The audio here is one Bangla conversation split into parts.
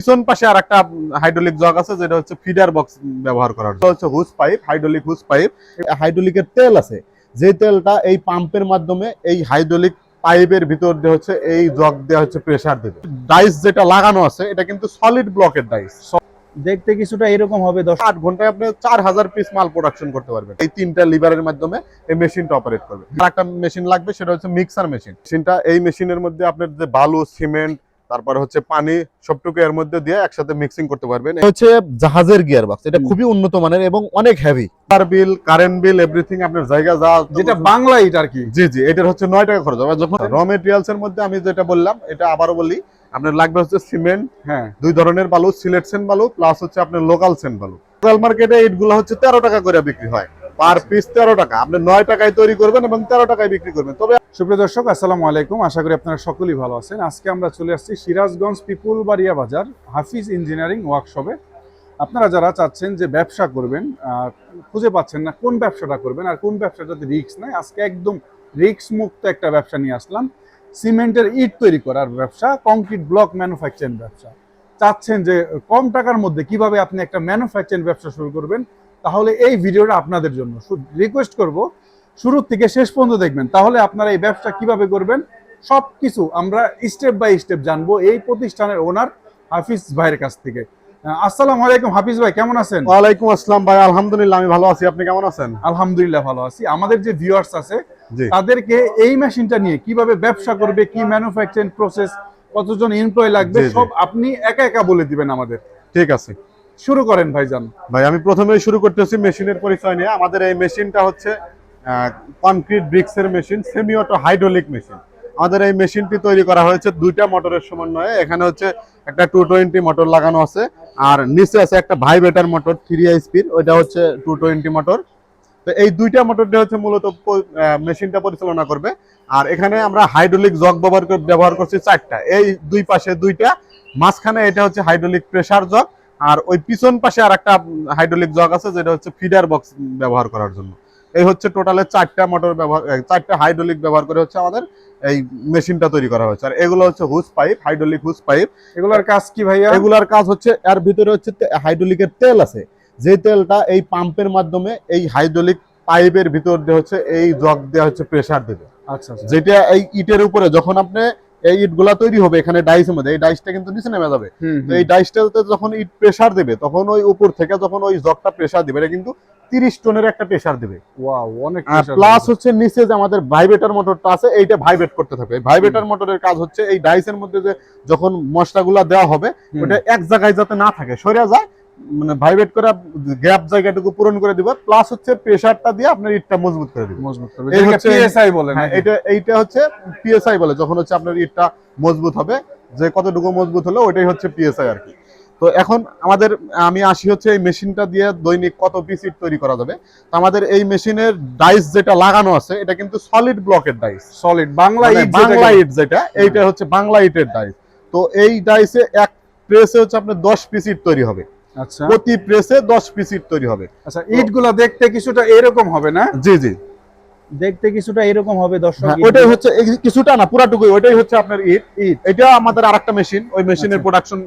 পিছন পাশে আর একটা হাইড্রোলিক জগ আছে যেটা হচ্ছে ফিডার বক্স ব্যবহার করার জন্য। হচ্ছে hose pipe hydraulic hose pipe. হাইড্রোলিকের তেল আছে। যে তেলটা এই পাম্পের মাধ্যমে এই হাইড্রোলিক পাইপের ভিতর দিয়ে হচ্ছে এই জগ দিয়ে হচ্ছে প্রেসার দেবে ডাইস যেটা লাগানো আছে এটা কিন্তু সলিড ব্লকের ডাইস। দেখতে কিছুটা এরকম হবে দশ আট ঘন্টায় আপনি চার হাজার পিস মাল প্রোডাকশন করতে পারবেন। এই তিনটা লিভারের মাধ্যমে এই মেশিনটা অপারেট করবে। আর একটা মেশিন লাগবে সেটা হচ্ছে মিক্সার মেশিন মেশিনটা এই মেশিনের মধ্যে আপনার যে বালু সিমেন্ট তারপরে হচ্ছে পানি সবটুকু এর মধ্যে দিয়ে একসাথে মিক্সিং করতে পারবেন। এটা হচ্ছে জাহাজের গিয়ার বক্স এটা খুবই উন্নত মানের এবং অনেক হেভি পার বিল কারেন্ট বিল এভরিথিং আপনার জায়গা যা যেটা বাংলা ইট আর কি। জি জি এটার হচ্ছে নয় টাকা খরচ। হবে যখন র মেটেরিয়ালস এর মধ্যে আমি যেটা বললাম এটা আবারও বলি আপনার লাগবে হচ্ছে সিমেন্ট হ্যাঁ। দুই ধরনের বালু সিলেট সেন বালু প্লাস হচ্ছে আপনার লোকাল সেন বালু। লোকাল মার্কেটে ইটগুলো হচ্ছে তেরো টাকা করে বিক্রি হয়। পার পিস তেরো টাকা। আপনি নয় টাকায় তৈরি করবেন এবং তেরো টাকায় বিক্রি করবেন। তবে সুপ্রিয় দর্শক, আসসালামু আলাইকুম। আশা করি আপনারা সকলেই ভালো আছেন। আজকে আমরা চলে আসছি সিরাজগঞ্জ পিপুল বাড়িয়া বাজার হাফিজ ইঞ্জিনিয়ারিং ওয়ার্কশপে। আপনারা যারা চাচ্ছেন যে ব্যবসা করবেন খুঁজে পাচ্ছেন না কোন ব্যবসাটা করবেন আর কোন ব্যবসাটাতে রিস্ক নাই, আজকে একদম রিস্ক মুক্ত একটা ব্যবসা নিয়ে আসলাম। সিমেন্টের ইট তৈরি করার ব্যবসা কংক্রিট ব্লক ম্যানুফ্যাকচারিং ব্যবসা। চাচ্ছেন যে কম টাকার মধ্যে কীভাবে আপনি একটা ম্যানুফ্যাকচারিং ব্যবসা শুরু করবেন তাহলে এই ভিডিওটা আপনাদের জন্য। রিকোয়েস্ট করব শুরু থেকে শেষ পর্যন্ত দেখবেন। তাহলে আপনারা এই ব্যবসা কীভাবে করবেন সব কিছু আমরা স্টেপ বাই স্টেপ জানব এই প্রতিষ্ঠানের ওনার হাফিজ ভাইয়ের কাছ থেকে। আসসালামু আলাইকুম হাফিজ ভাই কেমন আছেন? ওয়ালাইকুম আসসালাম ভাই আলহামদুলিল্লাহ আমি ভালো আছি। আপনি কেমন আছেন? আলহামদুলিল্লাহ ভালো আছি। আমাদের যে ভিউয়ার্স আছে তাদেরকে এই মেশিনটা নিয়ে কীভাবে ব্যবসা করবে কি ম্যানুফ্যাকচারিং প্রসেস কতজন এমপ্লয় লাগবে। সব আপনি একা একা বলে দিবেন আমাদের। ঠিক আছে। শুরু করেন ভাইজান। ভাই, আমি প্রথমেই শুরু করতেছি মেশিনের পরিচয় নিয়ে। আমাদের এই মেশিনটা হচ্ছে কনক্রিট ব্রিক্স এর machine semi auto hydraulic machine আমাদের এই মেশিনটি তৈরি করা হয়েছে দুইটা মোটরের সমন্বয়ে। এখানে হচ্ছে একটা টু টোয়েন্টি মোটর লাগানো আছে, আর নিচে আছে একটা ভাইব্রেটার মোটর থ্রি স্পিড ওইটা হচ্ছে টু টোয়েন্টি মোটর। তো এই দুইটা মোটর দিয়ে হচ্ছে মূলত মেশিনটা পরিচালনা করবে। আর এখানে আমরা হাইড্রোলিক জগ ব্যবহার ব্যবহার করছি চারটা। এই দুই পাশে দুইটা, মাঝখানে এটা হচ্ছে হাইড্রোলিক প্রেসার জগ আর ওই পিছন পাশে আর একটা হাইড্রোলিক জগ আছে যেটা হচ্ছে ফিডার বক্স ব্যবহার করার জন্য। এই হচ্ছে টোটালে চারটা মোটর ব্যবহার চারটা হাইড্রোলিক ব্যবহার করে হচ্ছে আমাদের এই মেশিনটা তৈরি করা হয়েছে। আর এগুলো হচ্ছে hose pipe hydraulic hose pipe এগুলার কাজ কি ভাইয়া? এগুলার কাজ হচ্ছে এর ভিতরে হচ্ছে হাইড্রোলিকের তেল আছে। যে তেলটা এই পাম্পের মাধ্যমে এই হাইড্রোলিক পাইপের ভিতর দিয়ে হচ্ছে এই জগ দেওয়া হচ্ছে প্রেসার দেবে। আচ্ছা আচ্ছা। যেটা এই ইটের উপরে যখন আপনি এই ইটগুলা তৈরি হবে এখানে ডাইসের মধ্যে। এই ডাইসটা কিন্তু নিচে নেমে যাবে। তো এই ডাইসটাতে যখন ইট প্রেসার দেবে তখন ওই উপর থেকে যখন ওই জগটা প্রেসার দিবে এটা কিন্তু তিরিশ টনের একটা প্রেসার দেবে। ওয়াও অনেক প্লাস হচ্ছে নিচে যে আমাদের ভাইব্রেটর মোটরটা আছে এইটা ভাইব্রেট করতে থাকবে। ভাইব্রেটর মোটরের কাজ হচ্ছে এই ডাইসের মধ্যে যে যখন মশলাগুলা দেওয়া হবে ওটা এক জায়গায় যাতে না থাকে সরে যায় মানে ভাইব্রেট করে গ্যাপ জায়গাটুকু পূরণ করে দিবে প্লাস হচ্ছে প্রেসারটা দিয়ে আপনার ইটটা মজবুত করে দিবে। মজবুত করবে হচ্ছে- PSI বলে হ্যাঁ এটা এইটা হচ্ছে পিএসআই বলে যখন হচ্ছে আপনার ইটটা মজবুত হবে যে কতটুকু মজবুত হলো ওইটাই হচ্ছে পিএসআই আর কি। তো এখন আমাদের আমি আসি হচ্ছে এই মেশিনটা দিয়ে দৈনিক কত পিস ইট তৈরি করা যাবে। তো আমাদের এই মেশিনের ডাইস যেটা লাগানো আছে এটা কিন্তু সলিড ব্লকের ডাইস সলিড বাংলা মানে ইট বাংলা ইট যেটা এইটা হচ্ছে বাংলা ইটের ডাইস তো এই ডাইসে এক প্রেসে হচ্ছে আপনার দশ পিস ইট তৈরি হবে। প্রতি প্রেসে দশ পিস ইট তৈরি হবে। আচ্ছা ইটগুলা দেখতে কিছুটা এরকম হবে না? জি জি। দেখতে কিছুটা এরকম হবে দর্শক। হ্যাঁ, ওইটাই হচ্ছে কিছুটা না পুরাটুকুই ওইটাই হচ্ছে আপনার ইট। ইট। এটা আমাদের আরেকটা মেশিন ওই মেশিনের আচ্ছা। প্রোডাকশন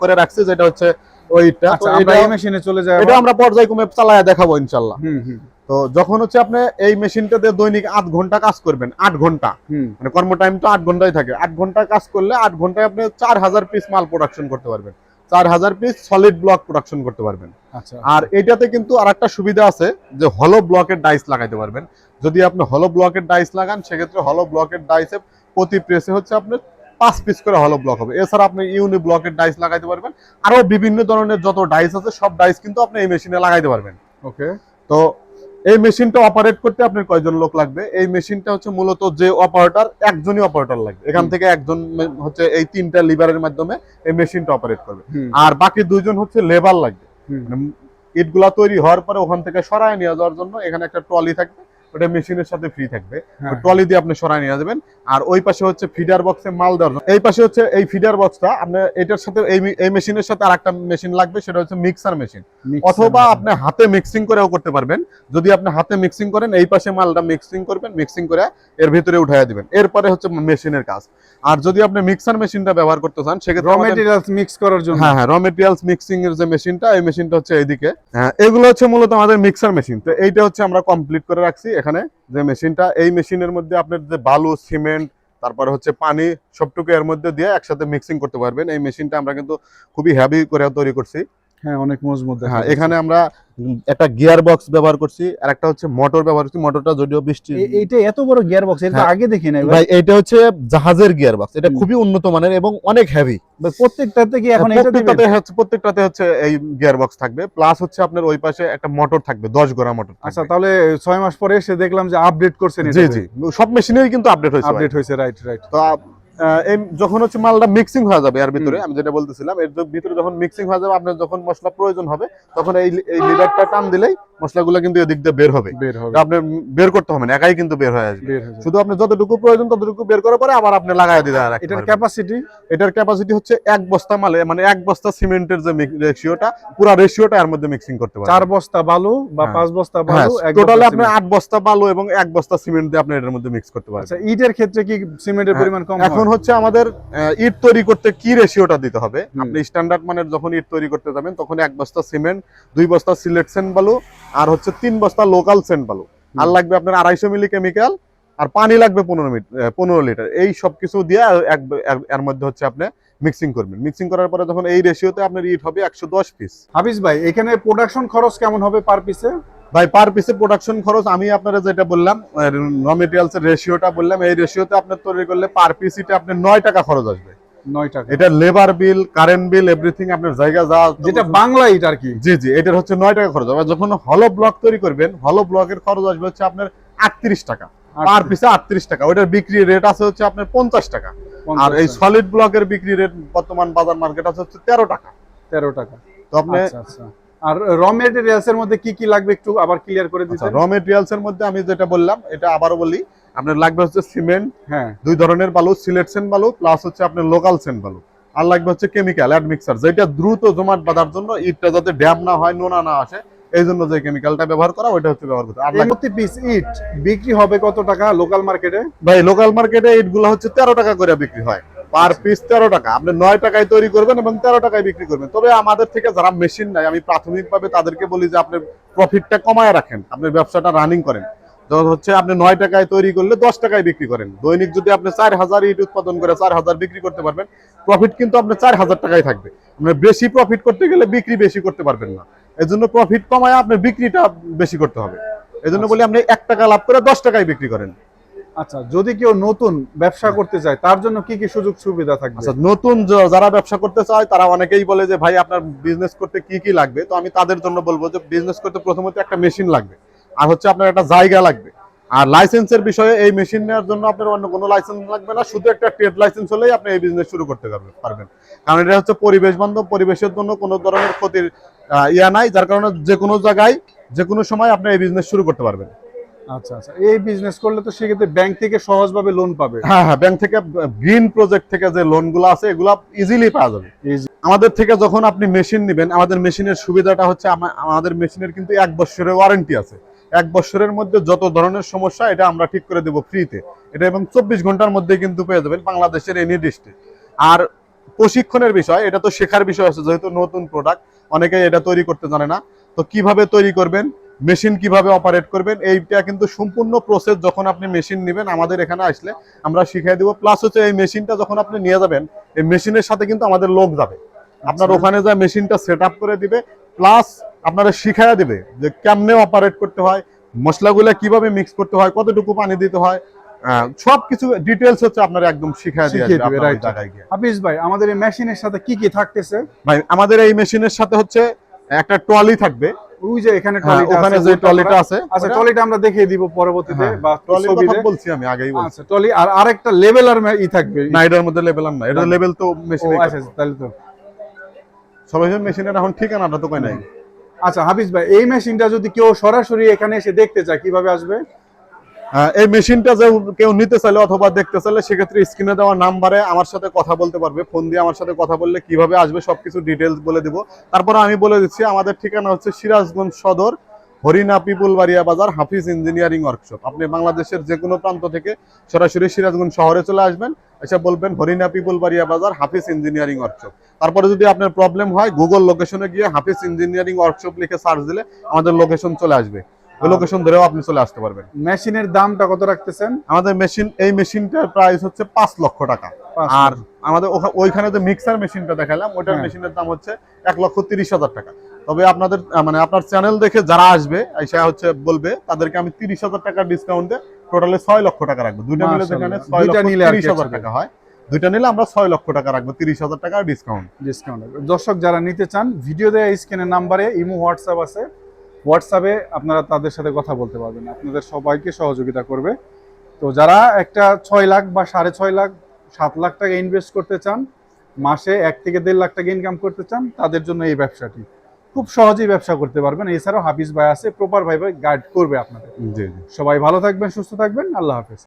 করে রাখছে যেটা হচ্ছে ওইটা আচ্ছা আমরা এই মেশিনে চলে যাই এটা আমরা পর্যায়ক্রমে চালায়া দেখাবো ইনশাল্লাহ হুম হুম। তো যখন হচ্ছে আপনি এই মেশিনটাতে দৈনিক আট ঘণ্টা কাজ করবেন আট ঘণ্টা। মানে কর্ম টাইম তো আট ঘন্টাই থাকে। আট ঘণ্টা কাজ করলে আট ঘন্টায় আপনি চার হাজার পিস মাল প্রোডাকশন করতে পারবেন। চার হাজার পিস সলিড ব্লক প্রোডাকশন করতে পারবেন। আচ্ছা। আর এটাতে কিন্তু আর একটা সুবিধা আছে যে হলো ব্লকের ডাইস লাগাইতে পারবেন। যদি আপনি হলো ব্লকের ডাইস লাগান সেক্ষেত্রে হলো ব্লকের ডাইসে প্রতি প্রেসে হচ্ছে আপনার পাঁচ পিস করে হলো ব্লক হবে। এছাড়া আপনি ইউনি ব্লকের ডাইস লাগাইতে পারবেন। আরও বিভিন্ন ধরনের যত ডাইস আছে সব ডাইস কিন্তু আপনি এই মেশিনে লাগাইতে পারবেন। ওকে তো এই মেশিনটা অপারেট করতে আপনার কয়জন লোক লাগবে? এই মেশিনটা হচ্ছে মূলত যে অপারেটর একজনই অপারেটর লাগবে। এখান থেকে একজন হচ্ছে এই তিনটা লিভারের মাধ্যমে এই মেশিনটা অপারেট করবে। আর বাকি দুইজন হচ্ছে লেবার লাগবে। মানে ইটগুলা তৈরি হওয়ার পরে ওখান থেকে সরায় নিয়ে যাওয়ার জন্য এখানে একটা ট্রলি থাকবে। ওটা মেশিনের সাথে ফ্রি থাকবে। হ্যাঁ। ট্রলি দিয়ে আপনি সরাই নিয়ে যাবেন। আর ওই পাশে হচ্ছে ফিডার বক্সে মাল দেওয়ার এই পাশে হচ্ছে এই ফিডার বক্সটা আপনার এটার সাথে এই এই মেশিনের সাথে আর একটা মেশিন লাগবে সেটা হচ্ছে মিক্সার মেশিন অথবা আপনি হাতে মিক্সিং করেও করতে পারবেন। যদি আপনি হাতে মিক্সিং করেন এই পাশে মালটা মিক্সিং করবেন মিক্সিং করে এর ভিতরে উঠাইয়া দিবেন। এরপরে হচ্ছে মেশিনের কাজ। আর যদি আপনি মিক্সার মেশিনটা ব্যবহার করতে চান সেক্ষেত্রে মেটেরিয়ালস মিক্স করার জন্য। হ্যাঁ হ্যাঁ র মেটেরিয়ালস মিক্সিং এর যে মেশিনটা এই মেশিনটা হচ্ছে এইদিকে। হ্যাঁ এগুলো হচ্ছে মূলত আমাদের মিক্সার মেশিন তো এইটা হচ্ছে আমরা কমপ্লিট করে রাখছি। এখানে যে মেশিনটা, এই মেশিনের মধ্যে আপনার যে বালু, সিমেন্ট, তারপরে হচ্ছে পানি, সবটুকু এর মধ্যে দিয়ে একসাথে মিক্সিং করতে পারবেন। এই মেশিনটা আমরা কিন্তু খুবই হ্যাভি করে তৈরি করছি। হ্যাঁ অনেক মজবুত হ্যাঁ এখানে আমরা একটা গিয়ার বক্স ব্যবহার করছি আর একটা হচ্ছে মোটর ব্যবহার করছি মোটরটা যদিও বৃষ্টি এইটা এত বড় গিয়ার বক্স এটা হ্যাঁ। আগে দেখি নাই ভাই। এটা হচ্ছে জাহাজের গিয়ার বক্স এটা খুবই উন্নত মানের এবং অনেক হেভি প্রত্যেকটাতে কি এখন প্রত্যেকটাতে হচ্ছে প্রত্যেকটাতে হচ্ছে এই গিয়ার বক্স থাকবে প্লাস হচ্ছে আপনার ওই পাশে একটা মোটর থাকবে দশ গোড়া মোটর আচ্ছা তাহলে ছয় মাস পরে এসে দেখলাম যে আপডেট করছেন জি জি সব মেশিনেরই কিন্তু আপডেট হয়েছে আপডেট হয়েছে রাইট রাইট তো যখন হচ্ছে মালটা মিক্সিং হয়ে যাবে এর ভিতরে আমি যেটা বলতেছিলাম এর ভিতরে যখন মিক্সিং হয়ে যাবে আপনার যখন মশলা প্রয়োজন হবে তখন এই এই লিভারটা টান দিলেই মশলাগুলো কিন্তু এদিক দিয়ে বের হবে। বের হবে। আপনি বের করতে হবে না একাই কিন্তু বের হয়ে আসবে। হয়ে। শুধু আপনি যতটুকু প্রয়োজন ততটুকু বের করার পরে আবার আপনি লাগাই দিতে এটার ক্যাপাসিটি এটার ক্যাপাসিটি হচ্ছে এক বস্তা মালে মানে এক বস্তা সিমেন্টের যে রেশিওটা পুরো রেশিওটা এর মধ্যে মিক্সিং করতে পারবেন। চার বস্তা বালু বা হ্যাঁ। পাঁচ বস্তা হ্যাঁ বালু টোটালি আপনি আট বস্তা বালু এবং এক বস্তা সিমেন্ট দিয়ে আপনি এটার মধ্যে মিক্স করতে আচ্ছা পারবেন ইটের ক্ষেত্রে কি সিমেন্টের হ্যাঁ, পরিমাণ কম এখন হয়? হচ্ছে আমাদের ইট তৈরি করতে কি রেশিওটা দিতে হবে? আপনি স্ট্যান্ডার্ড মানের যখন ইট তৈরি করতে যাবেন তখন এক বস্তা সিমেন্ট দুই বস্তা সিলেট সেন্ট বালু আর হচ্ছে তিন বস্তা লোকাল সেন্ট বালু। আর লাগবে আপনার আড়াইশো মিলি কেমিক্যাল আর পানি লাগবে পনেরো মিনিট পনেরো লিটার এই সব কিছু দিয়ে এর মধ্যে হচ্ছে আপনি মিক্সিং করবেন। মিক্সিং করার পরে যখন এই রেশিওতে আপনার ইট হবে একশো দশ পিস হাফিজ ভাই এখানে প্রোডাকশন খরচ কেমন হবে পার পিসে ভাই পার পিসে প্রোডাকশন খরচ আমি আপনারা যেটা বললাম র মেটেরিয়ালস এর রেশিওটা বললাম এই রেশিওতে আপনার তৈরি করলে পার পিস এটা আপনার নয় টাকা খরচ আসবে। নয় টাকা। এটা labour bill current bill everything আপনার জায়গা যা যেটা বাংলা ইট আর কি। জি জি এটার হচ্ছে নয় টাকা খরচ। হবে যখন হলো ব্লক তৈরি করবেন হলো ব্লকের খরচ আসবে হচ্ছে আপনার আটত্রিশ টাকা। পার পিসে আটত্রিশ টাকা। ওটার বিক্রি রেট আছে হচ্ছে আপনার পঞ্চাশ টাকা। আর এই সলিড ব্লকের বিক্রি রেট বর্তমান বাজার মার্কেট আছে হচ্ছে তেরো টাকা। তেরো টাকা। তো আপনি আচ্ছা আচ্ছা। আর র মেটেরিয়ালস এর মধ্যে কি কি লাগবে একটু আবার ক্লিয়ার করে দিতে র মেটেরিয়ালস এর মধ্যে আমি যেটা বললাম এটা আবারও বলি আপনার লাগবে হচ্ছে সিমেন্ট হ্যাঁ। দুই ধরনের বালু বালু প্লাস হচ্ছে আপনার লোকাল সেন বালু। আর লাগবে হচ্ছে কেমিক্যাল অ্যাড মিক্সার যেটা দ্রুত জমাট বাঁধার জন্য ইটটা যাতে ড্যাম না হয় নোনা না আসে এই জন্য যে কেমিক্যালটা ব্যবহার করা ওইটা হচ্ছে ব্যবহার করতে আর প্রতি পিস ইট বিক্রি হবে কত টাকা লোকাল মার্কেটে ভাই লোকাল মার্কেটে ইটগুলো হচ্ছে তেরো টাকা করে বিক্রি হয়। পার পিস তেরো টাকা। আপনি নয় টাকায় তৈরি করবেন এবং তেরো টাকায় বিক্রি করবেন। তবে আমাদের থেকে যারা মেশিন নাই আমি প্রাথমিকভাবে তাদেরকে বলি যে আপনি প্রফিটটা কমায় রাখেন। আপনি ব্যবসাটা রানিং করেন। হচ্ছে আপনি নয় টাকায় তৈরি করলে দশ টাকায় বিক্রি করেন। দৈনিক যদি আপনি চার হাজার ইট উৎপাদন করে চার হাজার বিক্রি করতে পারবেন প্রফিট কিন্তু আপনার চার হাজার টাকায় থাকবে। আপনি বেশি প্রফিট করতে গেলে বিক্রি বেশি করতে পারবেন না। এজন্য প্রফিট কমায় আপনার বিক্রিটা বেশি করতে হবে। এজন্য বলি আপনি এক টাকা লাভ করে দশ টাকায় বিক্রি করেন। আচ্ছা যদি কেউ নতুন ব্যবসা করতে চায় তার জন্য কি কি সুযোগ সুবিধা থাকবে? আচ্ছা নতুন যারা ব্যবসা করতে চায় তারা অনেকেই বলে যে ভাই আপনার বিজনেস করতে কি কি লাগবে? তো আমি তাদের জন্য বলব যে বিজনেস করতে প্রথমত একটা মেশিন লাগবে। আর হচ্ছে আপনার একটা জায়গা লাগবে। আর লাইসেন্সের বিষয়ে এই মেশিন নেওয়ার জন্য আপনার অন্য কোনো লাইসেন্স লাগবে না। শুধু একটা ট্রেড লাইসেন্স হলেই আপনি এই বিজনেস শুরু করতে পারবে- পারবেন। কারণ এটা হচ্ছে পরিবেশ বান্ধব পরিবেশের জন্য কোনো ধরনের ক্ষতির ইয়া নাই। যার কারণে যে কোনো জায়গায় যে কোনো সময় আপনি এই বিজনেস শুরু করতে পারবেন। আচ্ছা আচ্ছা। এই বিজনেস করলে তো সেক্ষেত্রে ব্যাংক থেকে সহজভাবে লোন পাবে। হ্যাঁ হ্যাঁ ব্যাংক থেকে গ্রিন প্রজেক্ট থেকে যে লোনগুলো আছে এগুলো ইজিলি পাওয়া যাবে। আমাদের থেকে যখন আপনি মেশিন নেবেন আমাদের মেশিনের সুবিধাটা হচ্ছে আমাদের মেশিনের কিন্তু এক বছরের ওয়ারেন্টি আছে। এক বছরের মধ্যে যত ধরনের সমস্যা এটা আমরা ঠিক করে দেবো ফ্রিতে এটা এবং চব্বিশ ঘণ্টার মধ্যে কিন্তু পেয়ে যাবেন বাংলাদেশের এনি ডিস্ট্রিক্ট আর প্রশিক্ষণের বিষয় এটা তো শেখার বিষয় আছে যেহেতু নতুন প্রোডাক্ট অনেকে এটা তৈরি করতে জানে না। তো কীভাবে তৈরি করবেন? মেশিন কীভাবে অপারেট করবেন এইটা কিন্তু সম্পূর্ণ প্রসেস যখন আপনি মেশিন নেবেন আমাদের এখানে আসলে আমরা শিখিয়ে দেবো প্লাস হচ্ছে এই মেশিনটা যখন আপনি নিয়ে যাবেন এই মেশিনের সাথে কিন্তু আমাদের লোক যাবে আপনার আচ্ছা। ওখানে যা মেশিনটা সেট করে দিবে প্লাস আপনারা শিখাইয়া দিবে যে কেমনে অপারেট করতে হয় মশলাগুলো কীভাবে মিক্স করতে হয় কতটুকু পানি দিতে হয় সবকিছু ডিটেলস হচ্ছে আপনার একদম দিয়ে শিখিয়ে দিবে. জায়গায় গিয়ে হাফিজ ভাই আমাদের এই মেশিনের সাথে কি কি থাকতেছে ভাই আমাদের এই মেশিনের সাথে হচ্ছে একটা ট্রলি থাকবে ওই যে এখানে হ্যাঁ, ট্রলিটা ওখানে যে ট্রলিটা আছে আচ্ছা ট্রলিটা আমরা দেখিয়ে দিব পরবর্তীতে হ্যাঁ, বা ট্রলির কথা বলছি আমি আগেই বলছি। আচ্ছা ট্রলি আর আরেকটা লেভেলার ই থাকবে। না এটার মধ্যে লেভেল না এটা লেভেল তো মেশিনে আচ্ছা আচ্ছা, তাহলে তো। সবাই মেশিনের এখন ঠিকানাটা তো কই নাই? আচ্ছা হাফিজ ভাই এই মেশিনটা যদি কেউ সরাসরি এখানে এসে দেখতে চায় কীভাবে আসবে? এই মেশিনটা যে কেউ নিতে চাইলে অথবা দেখতে চাইলে, সেক্ষেত্রে স্ক্রিনে দেওয়া নাম্বারে আমার সাথে কথা বলতে পারবে। ফোন দিয়ে আমার সাথে কথা বললে কীভাবে আসবে সবকিছু ডিটেলস বলে দিব। তারপরে আমি বলে দিচ্ছি, আমাদের ঠিকানা হচ্ছে সিরাজগঞ্জ সদর হরিণা পিপুল বাড়িয়া বাজার, হাফিজ ইঞ্জিনিয়ারিং ওয়ার্কশপ আপনি বাংলাদেশের যে কোনো প্রান্ত থেকে সরাসরি সিরাজগঞ্জ শহরে চলে আসবেন, এসে বলবেন হরিণা পিপুল বাড়িয়া বাজার, হাফিজ ইঞ্জিনিয়ারিং ওয়ার্কশপ তারপরে যদি আপনার প্রবলেম হয় গুগল লোকেশনে গিয়ে হাফিজ ইঞ্জিনিয়ারিং ওয়ার্কশপ লিখে সার্চ দিলে আমাদের লোকেশন চলে আসবে। লোকেশন ধরেও আপনি চলে আসতে পারবেন। মেশিনের দামটা কত রাখতেছেন? আমাদের মেশিন এই মেশিনটার প্রাইস হচ্ছে পাঁচ লক্ষ টাকা। আর আমাদের ওইখানে যে মিক্সার মেশিনটা দেখালাম ওইটার হ্যাঁ। মেশিনের দাম হচ্ছে এক লক্ষ তিরিশ হাজার টাকা। তবে আপনাদের মানে আপনার চ্যানেল দেখে যারা আসবে সে হচ্ছে বলবে তাদেরকে আমি তিরিশ হাজার টাকার ডিসকাউন্টে টোটালে ছয় লক্ষ টাকা রাখব। দুইটা মিলে। যেখানে ছয় লক্ষ তিরিশ হাজার টাকা হয় দুইটা নিলে আমরা ছয় লক্ষ টাকা রাখব তিরিশ হাজার টাকার ডিসকাউন্ট ডিসকাউন্ট দর্শক যারা নিতে চান ভিডিও দেওয়া স্ক্রিনের নাম্বারে ইমো হোয়াটসঅ্যাপ আছে। হোয়াটসঅ্যাপে আপনারা তাদের সাথে কথা বলতে পারবেন। আপনাদের সবাইকে সহযোগিতা করবে। তো যারা একটা ছয় লাখ বা সাড়ে ছয় লাখ সাত লাখ টাকা ইনভেস্ট করতে চান মাসে এক থেকে দেড় লাখ টাকা ইনকাম করতে চান তাদের জন্য এই ব্যবসাটি। খুব সহজেই ব্যবসা করতে পারবেন। এছাড়াও হাফিজ ভাই আছে প্রপার ভাই ভাই গাইড করবে আপনাদের। জি জি। সবাই ভালো থাকবেন সুস্থ থাকবেন। আল্লাহ হাফেজ।